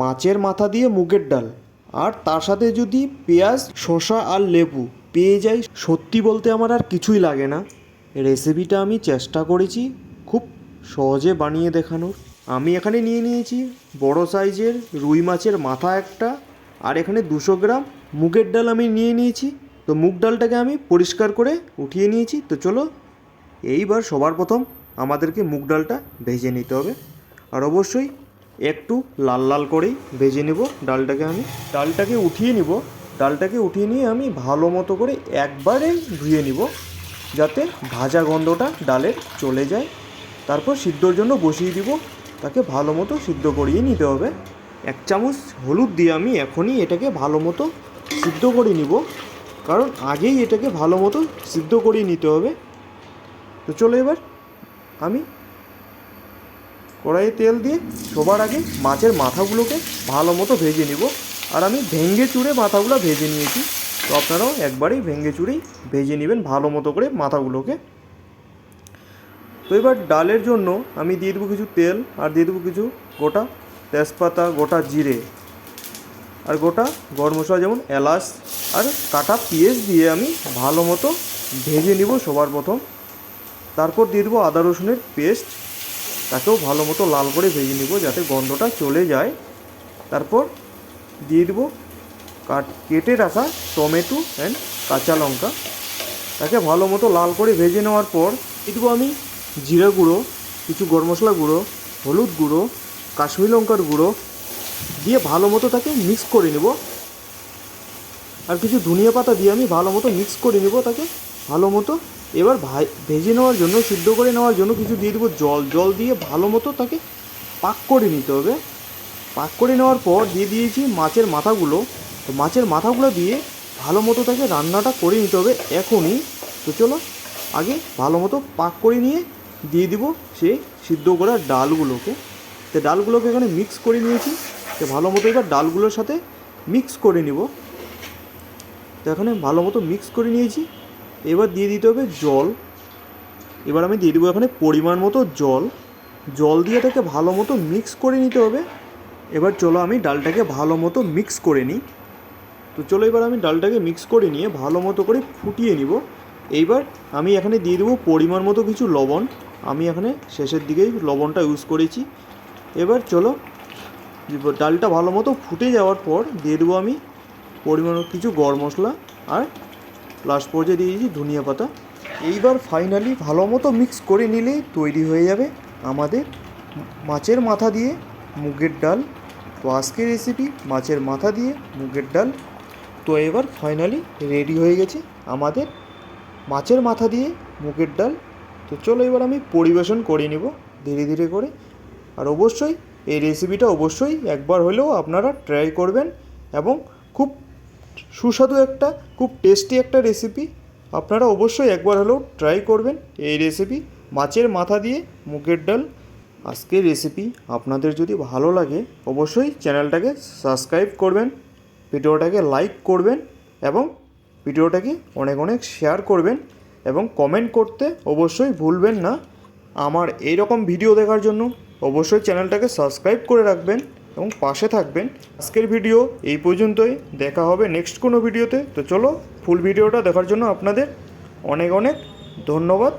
মাছের মাথা দিয়ে মুগের ডাল। আর তার সাথে যদি পেঁয়াজ, শসা আর লেবু পেয়ে যাই, সত্যি বলতে আমার আর কিছুই লাগে না। রেসিপিটা আমি চেষ্টা করেছি খুব সহজে বানিয়ে দেখানোর। আমি এখানে নিয়ে নিয়েছি বড় সাইজের রুই মাছের মাথা একটা, আর এখানে দুশো গ্রাম মুগের ডাল আমি নিয়ে নিয়েছি। তো মুগ ডালটাকে আমি পরিষ্কার করে উঠিয়ে নিয়েছি। তো চলো, এইবার সবার প্রথম আমাদেরকে মুগ ডালটা ভেজে নিতে হবে। আর অবশ্যই একটু লাল লাল করেই ভেজে নেব ডালটাকে আমি। ডালটাকে উঠিয়ে নিব। ডালটাকে উঠিয়ে নিয়ে আমি ভালো মতো করে একবারে ধুয়ে নিব যাতে ভাজা গন্ধটা ডালের চলে যায়। তারপর সিদ্ধর জন্য বসিয়ে দিব। তাকে ভালো মতো সিদ্ধ করিয়ে নিতে হবে। এক চামচ হলুদ দিয়ে আমি এখনই এটাকে ভালো মতো সিদ্ধ করে নিব। কারণ আগেই এটাকে ভালো মতো সিদ্ধ করিয়ে নিতে হবে। তো চলো এবার আমি কড়াইয়ে তেল দিয়ে সবার আগে মাছের মাথাগুলোকে ভালো মতো ভেজে নিব। আর আমি ভেঙ্গে চুড়ে মাথাগুলো ভেজে নিয়েছি। তো আপনারাও একবারেই ভেঙ্গে চুড়েই ভেজে নেবেন ভালো মতো করে মাথাগুলোকে। তো এবার ডালের জন্য আমি দিয়ে দেবো কিছু তেল আর দিয়ে দেবো কিছু গোটা তেজপাতা, গোটা জিরে। আর গোটা গরম মশলা যেমন এলাচ আর কাটা পেঁয়াজ দিয়ে আমি ভালো মতো ভেজে নিব সবার প্রথম। তারপর দিয়ে দেবো আদা রসুনের পেস্ট। তাকেও ভালো মতো লাল করে ভেজে নিব যাতে গন্ধটা চলে যায়। তারপর দিয়ে দেবো কাট, কেটে রাখা টমেটো অ্যান্ড কাঁচা লঙ্কা। তাকে ভালো মতো লাল করে ভেজে নেওয়ার পর দেবো আমি জিরা গুঁড়ো, কিছু গরম মশলা গুঁড়ো, হলুদ গুঁড়ো, কাশ্মীর লঙ্কার গুঁড়ো দিয়ে ভালো মতো তাকে মিক্স করে নেব। আর কিছু ধনিয়া পাতা দিয়ে আমি ভালো মতো মিক্স করে নেব তাকে। ভালো মতো। এবার ভাই, ভেজে নেওয়ার জন্য, সিদ্ধ করে নেওয়ার জন্য কিছু দিয়ে দেবো জল। জল দিয়ে ভালো মতো তাকে পাক করে নিতে হবে। পাক করে নেওয়ার পর দিয়ে দিয়েছি মাছের মাথাগুলো। তো মাছের মাথাগুলো দিয়ে ভালো মতো তাকে রান্নাটা করে নিতে হবে এখনই। তো চলো, আগে ভালো মতো পাক করে নিয়ে দিয়ে দিব সেই সিদ্ধ করা ডালগুলোকে। তো ডালগুলোকে এখানে মিক্স করে নিয়েছি। তো ভালো মতো এবার ডালগুলোর সাথে মিক্স করে নিব। তো এখানে ভালো মতো মিক্স করে নিয়েছি। এবার দিয়ে দিতে হবে জল। এবার আমি দিয়ে দেবো এখানে পরিমাণ মতো জল। জল দিয়ে এটাকে ভালো মতো মিক্স করে নিতে হবে। এবার চলো আমি ডালটাকে ভালো মতো মিক্স করে নিই। তো চলো এবার আমি ডালটাকে মিক্স করে নিয়ে ভালো মতো করে ফুটিয়ে নিব। এইবার আমি এখানে দিয়ে দেবো পরিমাণ মতো কিছু লবণ। আমি এখানে শেষের দিকেই লবণটা ইউজ করেছি। এবার চলো ডালটা ভালো মতো ফুটে যাওয়ার পর দিয়ে দেবো আমি পরিমাণ কিছু গরম মশলা আর লাস্ট পর্যায়ে দিয়ে দিয়েছি, ধনিয়া পাতা। এইবার ফাইনালি ভালো মতো মিক্স করে নিলেই তৈরি হয়ে যাবে আমাদের মাছের মাথা দিয়ে মুগের ডাল। তো আজকের রেসিপি মাছের মাথা দিয়ে মুগের ডাল। তো এবার ফাইনালি রেডি হয়ে গেছে আমাদের মাছের মাথা দিয়ে মুগের ডাল। তো চলো এবার আমি পরিবেশন করে নিব ধীরে ধীরে করে। আর অবশ্যই এই রেসিপিটা অবশ্যই একবার হলেও আপনারা ট্রাই করবেন এবং খুব সুস্বাদু একটা, খুব টেস্টি একটা রেসিপি আপনারা অবশ্যই একবার হলেও ট্রাই করবেন এই রেসিপি মাছের মাথা দিয়ে মুগের ডাল। আজকের রেসিপি আপনাদের যদি ভালো লাগে, অবশ্যই চ্যানেলটাকে সাবস্ক্রাইব করবেন, ভিডিওটাকে লাইক করবেন এবং ভিডিওটাকে অনেক অনেক শেয়ার করবেন এবং কমেন্ট করতে অবশ্যই ভুলবেন না। আমার এই রকম ভিডিও দেখার জন্য অবশ্যই চ্যানেলটাকে সাবস্ক্রাইব করে রাখবেন। এবং পাশে থাকবেন আজকের ভিডিও। এই পর্যন্তই, দেখা হবে নেক্সট কোনো ভিডিওতে। তো চলো ফুল ভিডিওটা দেখার জন্য আপনাদের অনেক অনেক ধন্যবাদ।